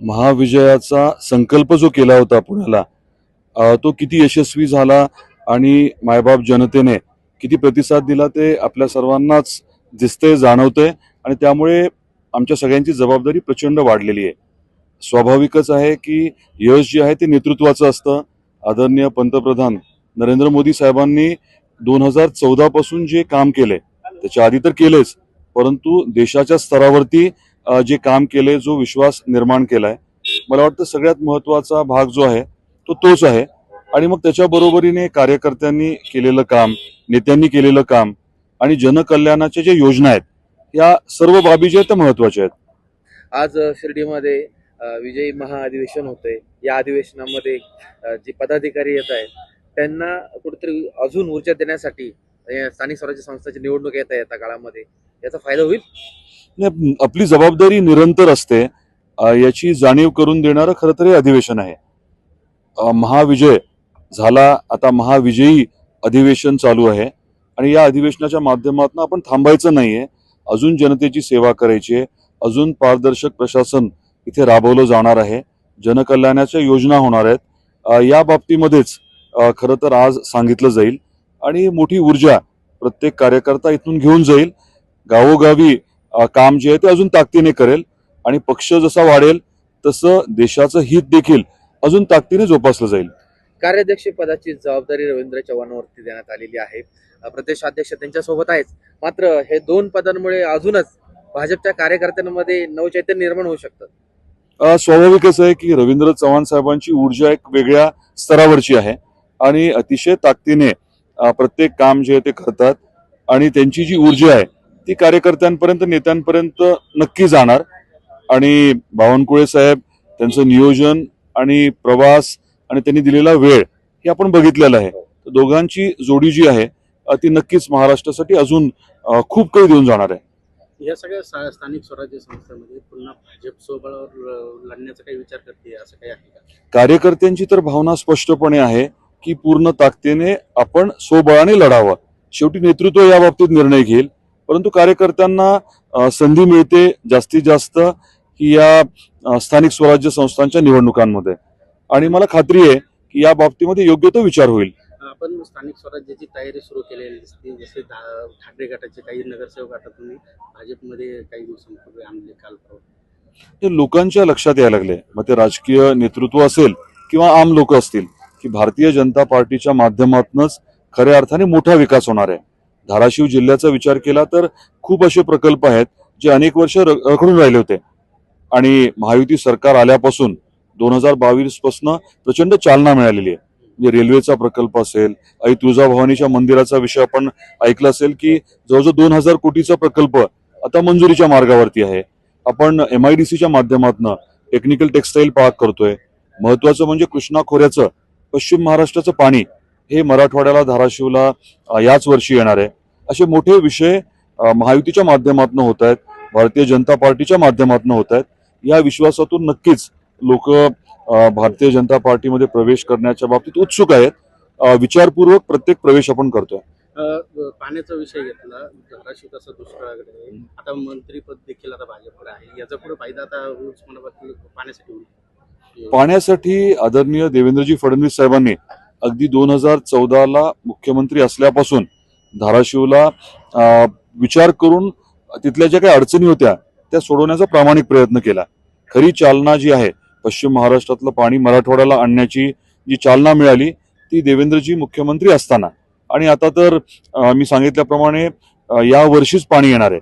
महाविजयाचा संकल्प जो केला होता पुण्याला तो किती यशस्वी झाला आणि मायबाप जनतेने किती प्रतिसाद दिला ते आपल्या सर्वांनाच दिसतंय जाणवतंय आणि त्यामुळे आमच्या सगळ्यांची जबाबदारी प्रचंड वाढलेली आहे. स्वाभाविकच आहे की यश जे आहे ते नेतृत्वाचं असतं. आदरणीय पंतप्रधान नरेंद्र मोदी साहेबांनी दोन हजार चौदा पासून जे काम केलंय त्याच्या आधी तर केलेच परंतु देशाच्या स्तरावरती जे काम केले जो विश्वास निर्माण केलाय मला वाटतं सगळ्यात महत्त्वाचा भाग जो आहे तो तोच आहे. आणि मग त्याच्या बरोबरीने कार्यकर्त्यांनी केलेलं काम नेत्यांनी केलेलं काम आणि जनकल्याणाच्या ज्या योजना आहेत या सर्व बाबी ज्या आहेत त्या महत्त्वाच्या आहेत. आज शिर्डीमध्ये विजयी महाअधिवेशन होते या अधिवेशनामध्ये जे पदाधिकारी येत आहेत त्यांना कुठेतरी अजून ऊर्जा देण्यासाठी स्थानिक स्वराज्य संस्थाची निवडणूक येत आहे त्या काळामध्ये. याचा फायदा होईल? आपली जबाबदारी निरंतर असते. याची जाणीव करून देणारं खरं तर हे अधिवेशन आहे. महाविजय झाला आता महाविजयी अधिवेशन चालू आहे. आणि या अधिवेशनाच्या माध्यमातून आपण थांबायचं नाहीये. अजून जनतेची सेवा करायची आहे. अजून पारदर्शक प्रशासन इथे राबवलं जाणार आहे. जनकल्याणाच्या योजना होणार आहेत. या बाबतीमध्येच खरं तर आज सांगितलं जाईल. आणि मोठी ऊर्जा प्रत्येक कार्यकर्ता इथून घेऊन जाईल. गावोगावी काम जे आहे ते अजून ताकदीने करेल आणि पक्ष जसा वाढेल तसं देशाचं हित देखील अजून ताकदीने जोपासलं जाईल. कार्याध्यक्ष पदाची जबाबदारी रवींद्र चव्हाणांवरती देण्यात आलेली आहे. प्रदेशाध्यक्ष त्यांच्यासोबत आहेच मात्र हे दोन पदांमुळे अजूनच भाजपच्या कार्यकर्त्यांमध्ये नवचैतन्य निर्माण होऊ शकतं. अ, स्वाभाविकच आहे की रवींद्र चव्हाण साहेबांची ऊर्जा एक वेगळ्या स्तरावरची आहे आणि अतिशय ताकदीने प्रत्येक काम जे आहे ते करतात आणि त्यांची जी ऊर्जा आहे ती कार्यकर्त्यांपर्यंत नेत्यांपर्यंत नक्की जाणार. आणि बावनकुळे साहेब त्यांचं नियोजन आणि प्रवास आणि त्यांनी दिलेला वेळ हे आपण बघितलेलं आहे. दोघांची जोडी जी आहे ती नक्कीच महाराष्ट्रासाठी अजून खूप काही देऊन जाणार आहे. या सगळ्या स्थानिक स्वराज्य संस्थांमध्ये पुन्हा भाजप सोबळावर अ, लढण्याचा काही विचार करते असं काही आहे का? कार्यकर्त्यांची तर भावना स्पष्टपणे आहे की पूर्ण ताकदीने आपण स्वबळाने लढावं. शेवटी नेतृत्व या बाबतीत निर्णय घेईल. परंतु कार्यकर्त्यांना संधी मिळते जास्तीत जास्त की या स्थानिक स्वराज्य संस्थांच्या निवडणुकांमध्ये. आणि मला खात्री आहे की या बाबतीमध्ये योग्य तो विचार होईल. आपण स्थानिक स्वराज्याची तयारी सुरू केलेली दिसते. जसे ठाकरे गटाचे काही नगरसेवक आता तुम्ही भाजपमध्ये काही संपर्क आणले काल. ते लोकांच्या लक्षात यायला लागले. मग ते राजकीय नेतृत्व असेल किंवा आम लोक असतील की भारतीय जनता पार्टीच्या माध्यमातूनच खऱ्या अर्थाने मोठा विकास होणार आहे. धाराशिव जिल्ह्याचा विचार केला तर खूप असे प्रकल्प आहेत जे अनेक वर्ष रखडून राहिले होते. आणि महायुती सरकार आल्यापासून दोन हजार बावीसपासून प्रचंड चालना मिळालेली आहे. म्हणजे रेल्वेचा प्रकल्प असेल आई तुळजाभवानीच्या मंदिराचा विषय आपण ऐकला असेल की जवळजवळ दोन हजार कोटीचा प्रकल्प आता मंजुरीच्या मार्गावरती आहे. आपण एम आय डी सीच्या माध्यमातून टेक्निकल टेक्सटाईल पार्क करतोय. महत्वाचं म्हणजे कृष्णा खोऱ्याचं पश्चिम महाराष्ट्राचं पाणी हे मराठवाड्याला धाराशिवला याच वर्षी येणार आहे. असे मोठे विषय महायुतीच्या माध्यमातून होत आहेत भारतीय जनता पार्टीच्या माध्यमातून होत आहेत. या विश्वासातून नक्कीच लोक भारतीय जनता पार्टीमध्ये प्रवेश करण्याच्या बाबतीत उत्सुक आहेत. विचारपूर्वक प्रत्येक प्रवेश आपण करतोय. पाण्याचा विषय घेतला धाराशिव तसं दुष्काळाकडे आहे. आता मंत्रीपद देखील आता भाजपकडे आहे. याचा पुढे फायदा आता उस्मानाबाद पाण्यासाठी होईल? पाण्यासाठी आदरणीय देवेंद्रजी फडणवीस साहेबांनी अगदी दोन हजार चौदाला मुख्यमंत्री असल्यापासून धाराशिवला विचार करून तिथल्या ज्या काही अडचणी होत्या त्या सोडवण्याचा प्रामाणिक प्रयत्न केला. खरी चालना जी आहे पश्चिम महाराष्ट्रातलं पाणी मराठवाड्याला आणण्याची जी चालना मिळाली ती देवेंद्रजी मुख्यमंत्री असताना. आणि आता तर मी सांगितल्याप्रमाणे यावर्षीच या वर्षीच पाणी येणार आहे.